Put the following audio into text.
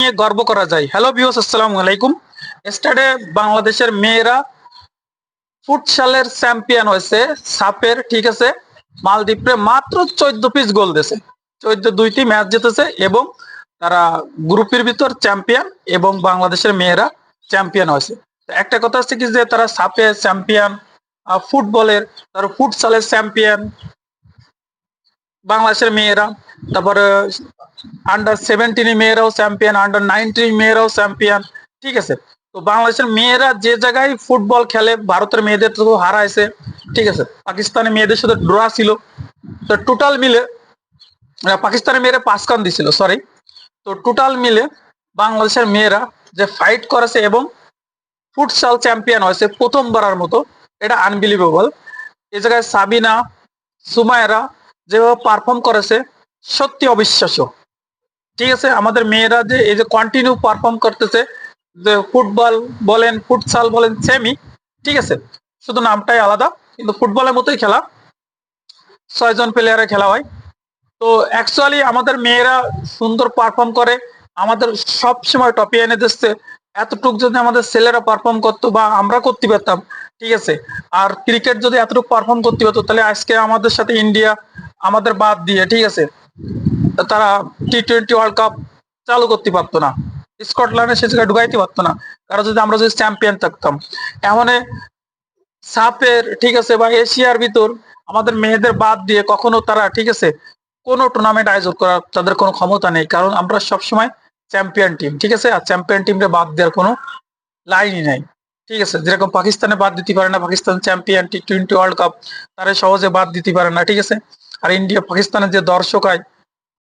নিয়ে গর্ব করা যায়। হ্যালো বিওস আসসালামু আলাইকুম। স্টাডে বাংলাদেশের মেয়েরা ফুটসালের চ্যাম্পিয়ন হয়েছে, সাপের, ঠিক আছে? মালদ্বীপে মাত্র চোদ্দ পিস গোল দিয়েছে। চোদ্দ দুইটি ম্যাচ জিতেছে এবং তারা গ্রুপের ভিতর চ্যাম্পিয়ন এবং বাংলাদেশের মেয়েরা চ্যাম্পিয়ন হয়েছে। একটা কথা হচ্ছে কি যে তারা সাপে চ্যাম্পিয়ন ফুটবলের তার ফুটসালের চ্যাম্পিয়ন বাংলাদেশের মেয়েরা তারপরে আন্ডার সেভেন্টিন মেয়েরাও চ্যাম্পিয়ন আন্ডার নাইনটিন মেয়েরাও চ্যাম্পিয়ন ঠিক আছে? তো বাংলাদেশের মেয়েরা যে জায়গায় ফুটবল খেলে, ভারতের মেয়েদের তো হারাইছে, ঠিক আছে? পাকিস্তানের মেয়েদের সাথে ড্র ছিল। তো টোটাল মিলে পাকিস্তানের মেয়েরা পাঁচ কান দিছিল সরি তো টোটাল মিলে বাংলাদেশের মেয়েরা যে ফাইট করেছে এবং ফুটসাল চ্যাম্পিয়ন হয়েছে প্রথমবারের মতো, এটা আনবিলিভেবল এ জায়গায় সাবিনা সুমায়রা যেভাবে পারফর্ম করেছে সত্যি অবিশ্বাস্য। ঠিক আছে, আমাদের মেয়েরা যে এই যে কন্টিনিউ পারফর্ম করতেছে, যে ফুটবল বলেন ফুটসাল বলেন সেমি ঠিক আছে, শুধু নামটাই আলাদা, কিন্তু ফুটবলের মতোই খেলা। ছয়জন প্লেয়ারে খেলা হয়। তো অ্যাকচুয়ালি আমাদের মেয়েরা সুন্দর পারফর্ম করে, আমাদের সব সময় টপে এনে দিচ্ছে, এতটুকু যদি আমাদের ছেলেরা পারফর্ম করতো বা আমরা করতে পারতাম, ঠিক আছে, আর ক্রিকেট যদি এতটুকু পারফর্ম করতে পারতো, তাহলে আজকে আমাদের সাথে ইন্ডিয়া আমাদের বাদ দিয়ে, ঠিক আছে তারা টি টোয়েন্টি ওয়ার্ল্ড কাপ চালু করতে পারতো না। স্কটল্যান্ডে সে জায়গায় ঢুকাইতে পারতো না। কারণ যদি আমরা যদি চ্যাম্পিয়ন থাকতাম। এমন সাপের, ঠিক আছে, বা এশিয়ার ভিতর আমাদের মেয়েদের বাদ দিয়ে কখনো তারা, ঠিক আছে, কোনো টুর্নামেন্ট আয়োজন করার তাদের কোনো ক্ষমতা নেই। কারণ আমরা সবসময় চ্যাম্পিয়ন টিম ঠিক আছে? আর চ্যাম্পিয়ন টিমরে বাদ দেওয়ার কোনো লাইনই নাই। ঠিক আছে? যেরকম পাকিস্তানে বাদ দিতে পারে না, Pakistan champion T twenty World Cup তারা সহজে বাদ দিতে পারে না, ঠিক আছে? আর ইন্ডিয়া, পাকিস্তানের যে দর্শক হয়